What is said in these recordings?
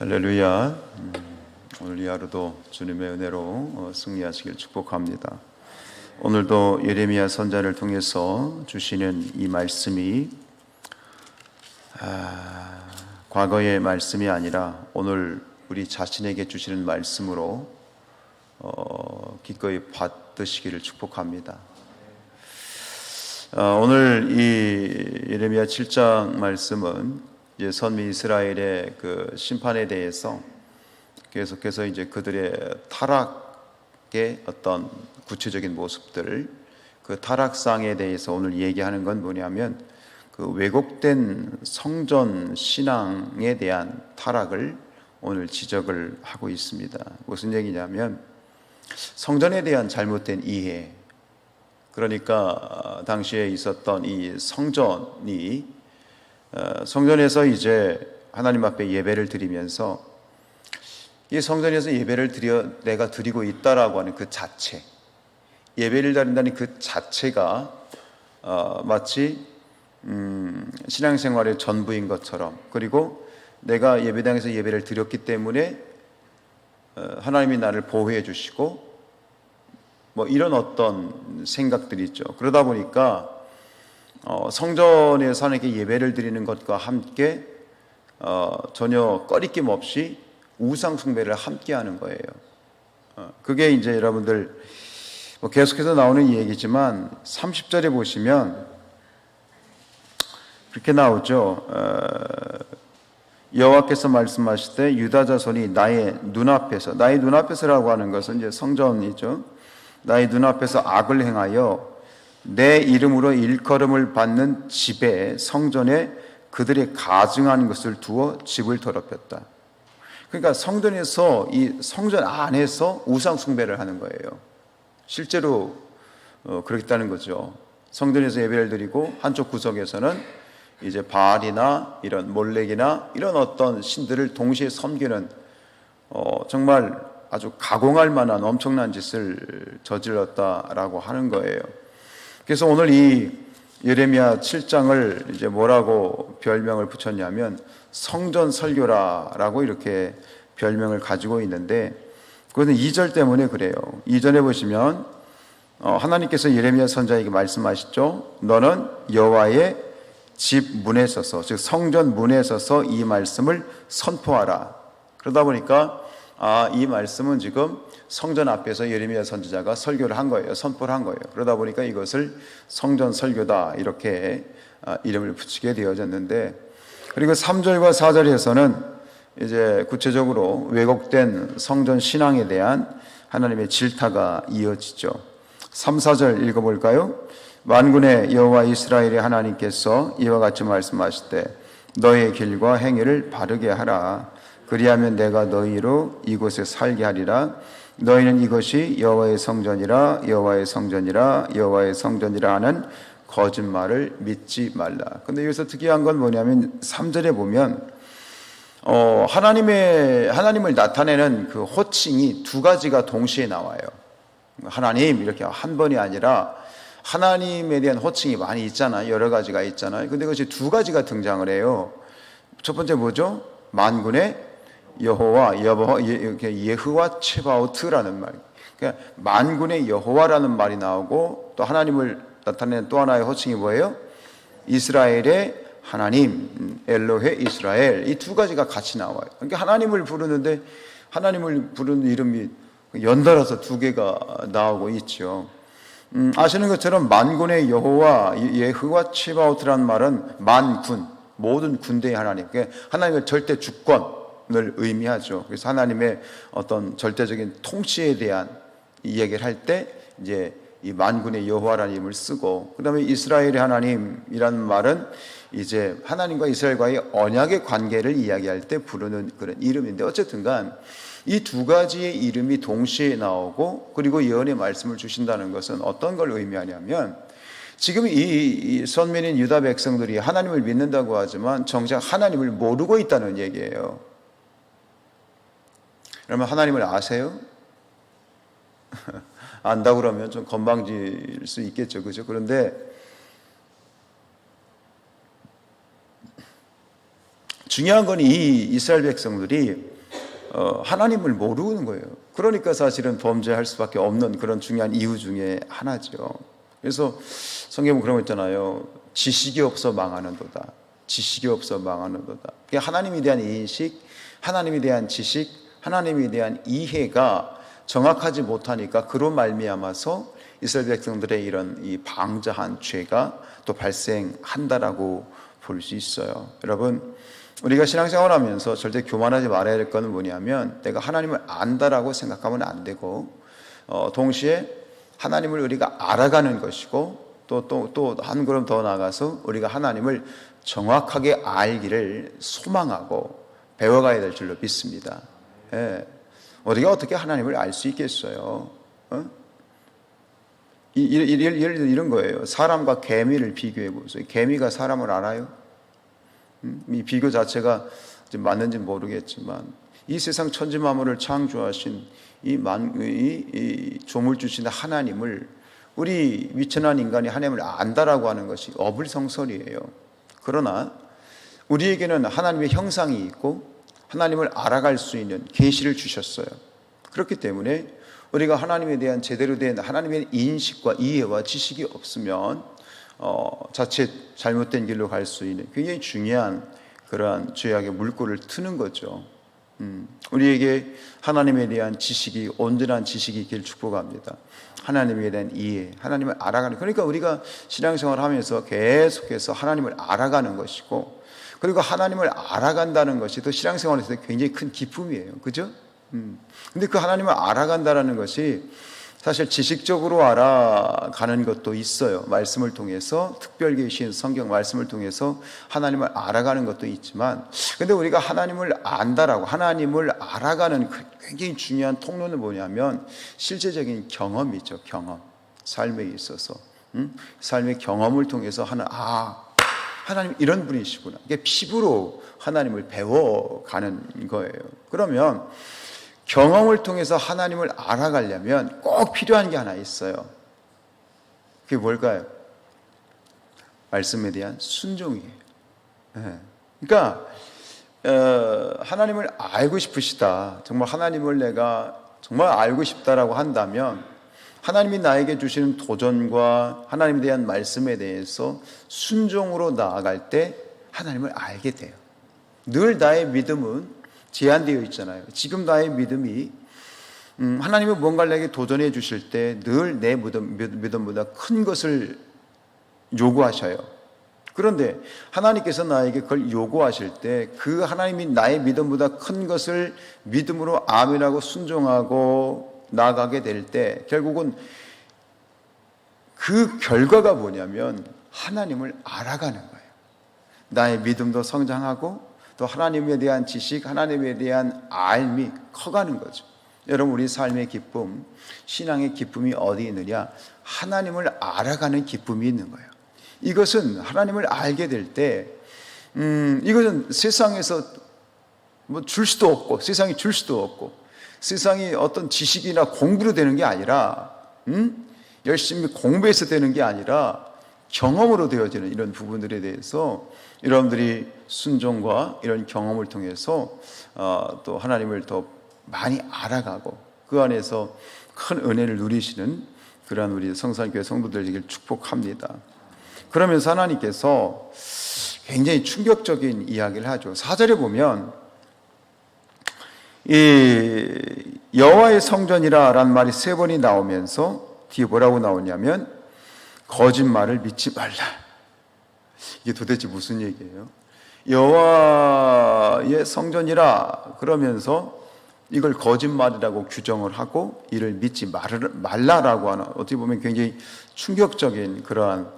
할렐루야. 음, 오늘 이 하루도 주님의 은혜로 어, 승리하시길 축복합니다. 오늘도 예레미야 선자를 통해서 주시는 이 말씀이 아, 과거의 말씀이 아니라 오늘 우리 자신에게 주시는 말씀으로 어, 기꺼이 받으시기를 축복합니다. 어, 오늘 이 예레미야 7장 말씀은 이제 선미 이스라엘의 그 심판에 대해서 계속해서 이제 그들의 타락의 어떤 구체적인 모습들을 그 타락상에 대해서 오늘 얘기하는 건 뭐냐면 그 왜곡된 성전 신앙에 대한 타락을 오늘 지적을 하고 있습니다. 무슨 얘기냐면 성전에 대한 잘못된 이해, 그러니까 당시에 있었던 이 성전이 어, 성전에서 이제 하나님 앞에 예배를 드리면서 이 성전에서 예배를 드려 내가 드리고 있다라고 하는 그 자체, 예배를 드린다는 그 자체가 어, 마치 음, 신앙생활의 전부인 것처럼 그리고 내가 예배당에서 예배를 드렸기 때문에 어, 하나님이 나를 보호해 주시고 뭐 이런 어떤 생각들이 있죠. 그러다 보니까 어, 성전에서 하나님께 예배를 드리는 것과 함께 어, 전혀 꺼리낌 없이 우상 숭배를 함께 하는 거예요. 어, 그게 이제 여러분들 뭐 계속해서 나오는 얘기지만 30절에 보시면 그렇게 나오죠. 어, 여호와께서 말씀하실 때 유다 자손이 나의 눈앞에서 나의 눈앞에서라고 하는 것은 이제 성전이죠. 나의 눈앞에서 악을 행하여 내 이름으로 일컬음을 받는 집에 성전에 그들의 가증한 것을 두어 집을 더럽혔다. 그러니까 성전에서 이 성전 안에서 우상 숭배를 하는 거예요. 실제로 어, 그렇다는 거죠. 성전에서 예배를 드리고 한쪽 구석에서는 이제 바알이나 이런 몰렉이나 이런 어떤 신들을 동시에 섬기는 어, 정말 아주 가공할 만한 엄청난 짓을 저질렀다라고 하는 거예요. 그래서 오늘 이 예레미야 7장을 이제 뭐라고 별명을 붙였냐면 성전 설교라라고 이렇게 별명을 가지고 있는데 그것은 2절 때문에 그래요. 2절에 보시면 어, 하나님께서 예레미야 선자에게 말씀하시죠. 너는 여호와의 집 문에 서서 즉 성전 문에 서서 이 말씀을 선포하라. 그러다 보니까 아, 이 말씀은 지금 성전 앞에서 예레미야 선지자가 설교를 한 거예요. 선포를 한 거예요. 그러다 보니까 이것을 성전 설교다 이렇게 아, 이름을 붙이게 되어졌는데 그리고 3절과 4절에서는 이제 구체적으로 왜곡된 성전 신앙에 대한 하나님의 질타가 이어지죠. 3, 4절 읽어 볼까요? 만군의 여호와 이스라엘의 하나님께서 이와 같이 말씀하실 때 너의 길과 행위를 바르게 하라. 그리하면 내가 너희로 이곳에 살게 하리라. 너희는 이것이 여호와의 성전이라 여호와의 성전이라 여호와의 성전이라 하는 거짓말을 믿지 말라. 근데 여기서 특이한 건 뭐냐면 3절에 보면 어, 하나님의 하나님을 나타내는 그 호칭이 두 가지가 동시에 나와요. 하나님 이렇게 한 번이 아니라 하나님에 대한 호칭이 많이 있잖아요. 여러 가지가 있잖아요. 근데 그것이 두 가지가 등장을 해요. 첫 번째 뭐죠? 만군의 여호와 이렇게 예후와 체바우트라는 말. 그러니까 만군의 여호와라는 말이 나오고 또 하나님을 나타내는 또 하나의 호칭이 뭐예요? 이스라엘의 하나님, 엘로헤 이스라엘 이 두 가지가 같이 나와요. 그러니까 하나님을 부르는데 하나님을 부르는 이름이 연달아서 두 개가 나오고 있죠. 음, 아시는 것처럼 만군의 여호와 예후와 치바우트라는 말은 만군 모든 군대의 하나님, 그러니까 하나님의 절대 주권 을 의미하죠. 그래서 하나님의 어떤 절대적인 통치에 대한 이야기를 할 때 이제 이 만군의 여호와라는 이름을 쓰고 그다음에 이스라엘의 하나님이라는 말은 이제 하나님과 이스라엘과의 언약의 관계를 이야기할 때 부르는 그런 이름인데 어쨌든간 이 두 가지의 이름이 동시에 나오고 그리고 예언의 말씀을 주신다는 것은 어떤 걸 의미하냐면 지금 이 선민인 유다 백성들이 하나님을 믿는다고 하지만 정작 하나님을 모르고 있다는 얘기예요. 그러면 하나님을 아세요? 안다 그러면 좀 건방질 수 있겠죠. 그죠? 그런데 중요한 건 이 이스라엘 백성들이 어, 하나님을 모르는 거예요. 그러니까 사실은 범죄할 수밖에 없는 그런 중요한 이유 중에 하나죠. 그래서 성경은 그런 거 있잖아요. 지식이 없어 망하는도다. 지식이 없어 망하는도다. 하나님에 대한 인식, 하나님에 대한 지식, 하나님에 대한 이해가 정확하지 못하니까 그로 말미암아서 이스라엘 백성들의 이런 이 방자한 죄가 또 발생한다라고 볼 수 있어요. 여러분, 우리가 신앙생활하면서 절대 교만하지 말아야 될 것은 뭐냐면 내가 하나님을 안다라고 생각하면 안 되고 어, 동시에 하나님을 우리가 알아가는 것이고 또 또 또 한 걸음 더 나가서 우리가 하나님을 정확하게 알기를 소망하고 배워가야 될 줄로 믿습니다. 예. 우리가 어떻게 하나님을 알 수 있겠어요? 어? 이, 이, 이, 예를 들어 이런 거예요. 사람과 개미를 비교해 보세요. 개미가 사람을 알아요? 음? 이 비교 자체가 맞는지 모르겠지만 이 세상 천지 만물을 창조하신 이, 만, 이, 이 조물 주신 하나님을 우리 미천한 인간이 하나님을 안다라고 하는 것이 어불성설이에요. 그러나 우리에게는 하나님의 형상이 있고 하나님을 알아갈 수 있는 계시를 주셨어요. 그렇기 때문에 우리가 하나님에 대한 제대로 된 하나님의 인식과 이해와 지식이 없으면 어, 자칫 잘못된 길로 갈 수 있는 굉장히 중요한 그러한 죄악의 물꼬를 트는 거죠. 음, 우리에게 하나님에 대한 지식이 온전한 지식이 있길 축복합니다. 하나님에 대한 이해, 하나님을 알아가는 그러니까 우리가 신앙생활을 하면서 계속해서 하나님을 알아가는 것이고 그리고 하나님을 알아간다는 것이 또 신앙생활에서 굉장히 큰 기쁨이에요. 그죠? 음. 근데 그 하나님을 알아간다라는 것이 사실 지식적으로 알아가는 것도 있어요. 말씀을 통해서 특별 계신 성경 말씀을 통해서 하나님을 알아가는 것도 있지만 근데 우리가 하나님을 안다라고 하나님을 알아가는 그 굉장히 중요한 통로는 뭐냐면 실제적인 경험이죠. 경험. 삶에 있어서 음? 삶의 경험을 통해서 하는 아 하나님 이런 분이시구나. 이게 피부로 하나님을 배워가는 거예요. 그러면 경험을 통해서 하나님을 알아가려면 꼭 필요한 게 하나 있어요. 그게 뭘까요? 말씀에 대한 순종이에요. 네. 그러니까 어, 하나님을 알고 싶으시다. 정말 하나님을 내가 정말 알고 싶다라고 한다면 하나님이 나에게 주시는 도전과 하나님에 대한 말씀에 대해서 순종으로 나아갈 때 하나님을 알게 돼요. 늘 나의 믿음은 제한되어 있잖아요. 지금 나의 믿음이 음, 하나님이 뭔가를 내게 도전해 주실 때 늘내 믿음, 믿음보다 큰 것을 요구하셔요. 그런데 하나님께서 나에게 그걸 요구하실 때 그 하나님이 나의 믿음보다 큰 것을 믿음으로 아멘하고 순종하고 나가게 될 때 결국은 그 결과가 뭐냐면 하나님을 알아가는 거예요. 나의 믿음도 성장하고 또 하나님에 대한 지식, 하나님에 대한 알미 커가는 거죠. 여러분 우리 삶의 기쁨, 신앙의 기쁨이 어디 있느냐? 하나님을 알아가는 기쁨이 있는 거예요. 이것은 하나님을 알게 될 때, 음, 이것은 세상에서 뭐 줄 수도 없고, 세상이 줄 수도 없고, 세상이 어떤 지식이나 공부로 되는 게 아니라, 음? 열심히 공부해서 되는 게 아니라 경험으로 되어지는 이런 부분들에 대해서 여러분들이 순종과 이런 경험을 통해서 어, 또 하나님을 더 많이 알아가고 그 안에서 큰 은혜를 누리시는 그러한 우리 성산교회 성도들 에게 축복합니다. 그러면서 하나님께서 굉장히 충격적인 이야기를 하죠. 사절에 보면 이 여호와의 성전이라라는 말이 세 번이 나오면서 뒤에 뭐라고 나오냐면 거짓말을 믿지 말라. 이게 도대체 무슨 얘기예요? 여호와의 성전이라 그러면서 이걸 거짓말이라고 규정을 하고 이를 믿지 말라라고 하는 어떻게 보면 굉장히 충격적인 그러한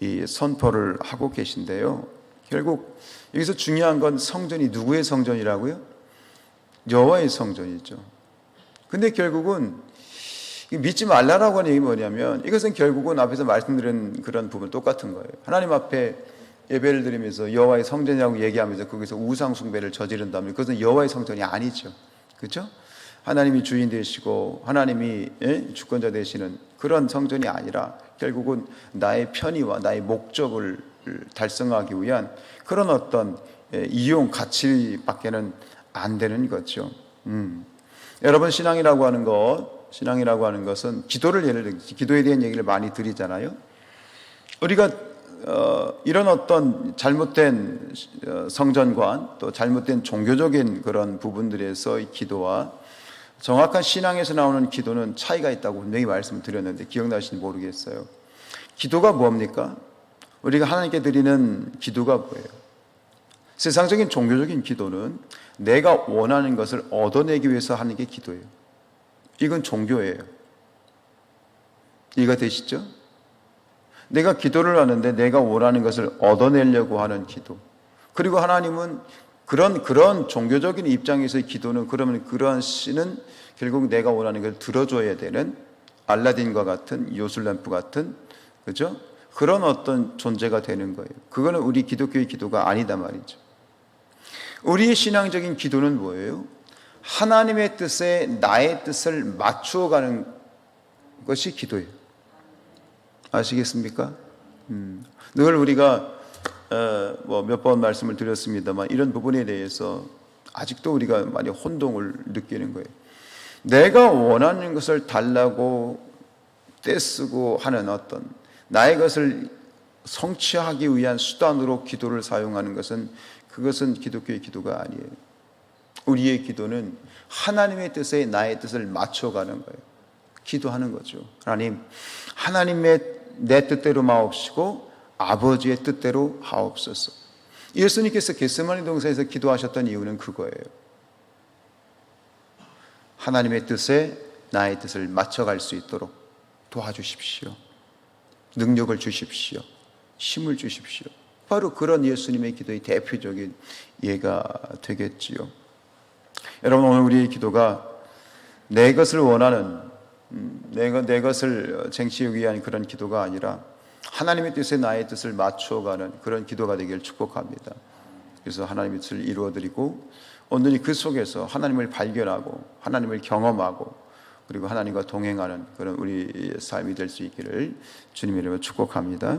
이 선포를 하고 계신데요. 결국 여기서 중요한 건 성전이 누구의 성전이라고요? 여호와의 성전이죠. 근데 결국은 믿지 말라라고 하는 얘기 뭐냐면 이것은 결국은 앞에서 말씀드린 그런 부분 똑같은 거예요. 하나님 앞에 예배를 드리면서 여호와의 성전이라고 얘기하면서 거기서 우상 숭배를 저지른다면 그것은 여호와의 성전이 아니죠. 그렇죠? 하나님이 주인 되시고 하나님이 예? 주권자 되시는 그런 성전이 아니라 결국은 나의 편의와 나의 목적을 달성하기 위한 그런 어떤 예, 이용 가치밖에는 안 되는 거죠. 음. 여러분 신앙이라고 하는 것, 신앙이라고 하는 것은 기도를 예를 들 기도에 대한 얘기를 많이 드리잖아요. 우리가 어, 이런 어떤 잘못된 어, 성전관 또 잘못된 종교적인 그런 부분들에서 이 기도와 정확한 신앙에서 나오는 기도는 차이가 있다고 분명히 말씀드렸는데 기억나시는지 모르겠어요. 기도가 뭡니까? 우리가 하나님께 드리는 기도가 뭐예요? 세상적인 종교적인 기도는 내가 원하는 것을 얻어내기 위해서 하는 게 기도예요. 이건 종교예요. 이해가 되시죠? 내가 기도를 하는데 내가 원하는 것을 얻어내려고 하는 기도. 그리고 하나님은 그런 그런 종교적인 입장에서의 기도는 그러면 그러한 씨는 결국 내가 원하는 걸 들어줘야 되는 알라딘과 같은 요술램프 같은 그죠? 그런 어떤 존재가 되는 거예요. 그거는 우리 기독교의 기도가 아니다 말이죠. 우리의 신앙적인 기도는 뭐예요? 하나님의 뜻에 나의 뜻을 맞추어 가는 것이 기도예요. 아시겠습니까? 음, 늘 우리가 어, 뭐몇 번 말씀을 드렸습니다만 이런 부분에 대해서 아직도 우리가 많이 혼동을 느끼는 거예요. 내가 원하는 것을 달라고 떼쓰고 하는 어떤 나의 것을 성취하기 위한 수단으로 기도를 사용하는 것은 그것은 기독교의 기도가 아니에요. 우리의 기도는 하나님의 뜻에 나의 뜻을 맞춰가는 거예요. 기도하는 거죠. 하나님, 하나님의 내 뜻대로 마옵시고 아버지의 뜻대로 하옵소서. 예수님께서 겟세마니 동산에서 기도하셨던 이유는 그거예요. 하나님의 뜻에 나의 뜻을 맞춰갈 수 있도록 도와주십시오. 능력을 주십시오. 힘을 주십시오. 바로 그런 예수님의 기도의 대표적인 예가 되겠지요. 여러분 오늘 우리의 기도가 내 것을 원하는 음, 내, 것- 내 것을 쟁취하기 위한 그런 기도가 아니라 하나님의 뜻에 나의 뜻을 맞추어가는 그런 기도가 되기를 축복합니다. 그래서 하나님의 뜻을 이루어드리고 온전히 그 속에서 하나님을 발견하고 하나님을 경험하고 그리고 하나님과 동행하는 그런 우리 삶이 될 수 있기를 주님의 이름으로 축복합니다.